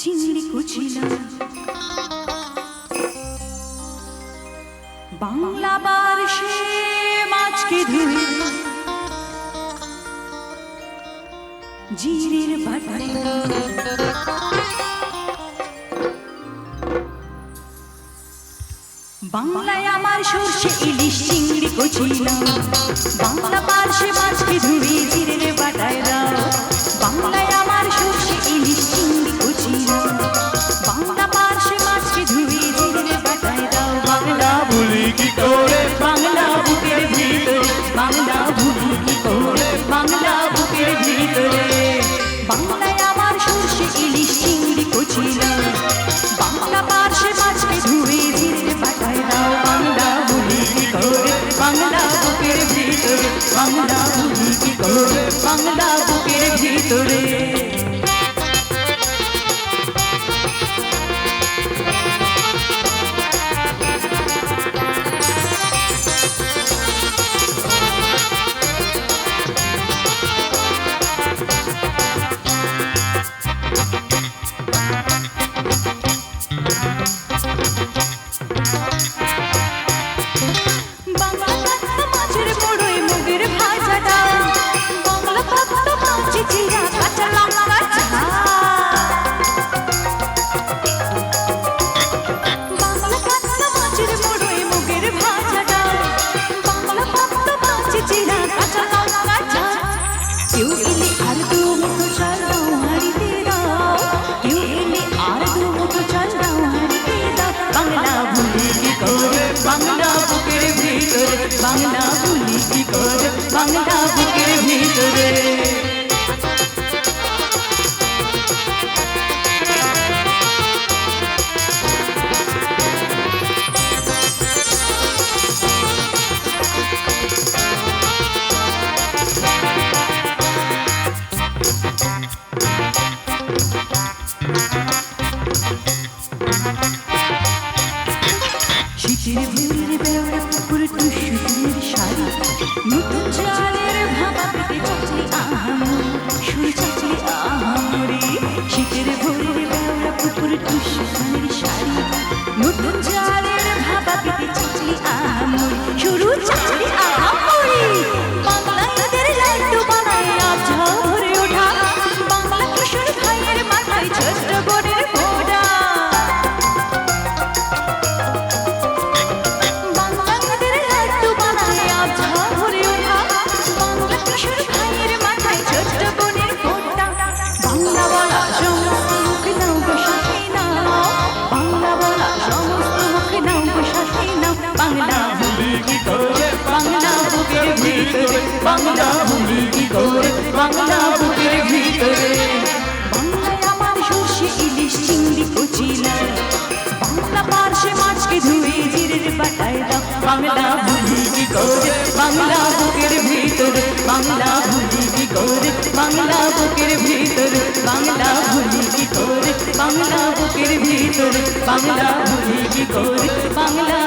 চিংড়ি কুচিলা। বাংলা বার্ষে মাছকে বাটায় বাংলায় আমার সর্ষে ইলিশ, চিংড়ি, কচিলা। বাংলা পার্শ্বে মাছকে ধুই বুকের ভিতরে বাংলা ভুলি কি করে বাংলা বুকের ভিতরে। আর দু মুঠো চাল দাও হাঁড়িতে দাও আর দু মুঠো to change. বাংলা ভুলি কি করে? বাংলা বুকের ভিতরে। বাংলায় আমার সর্ষে ইলিশ চিংড়ি কচিলা বাংলা পার্শ্বে মাছকে ধুয়ে জিরের বাটায় দাও। বাংলা ভুলি কি করে? বাংলা বুকের ভিতরে। বাংলা ভুলি করে বাংলা বুকের ভিতর, বাংলা ভুলি কি তোর? বাংলা বুকের ভিতর, বাংলা ভুলি কি তোর? বাংলা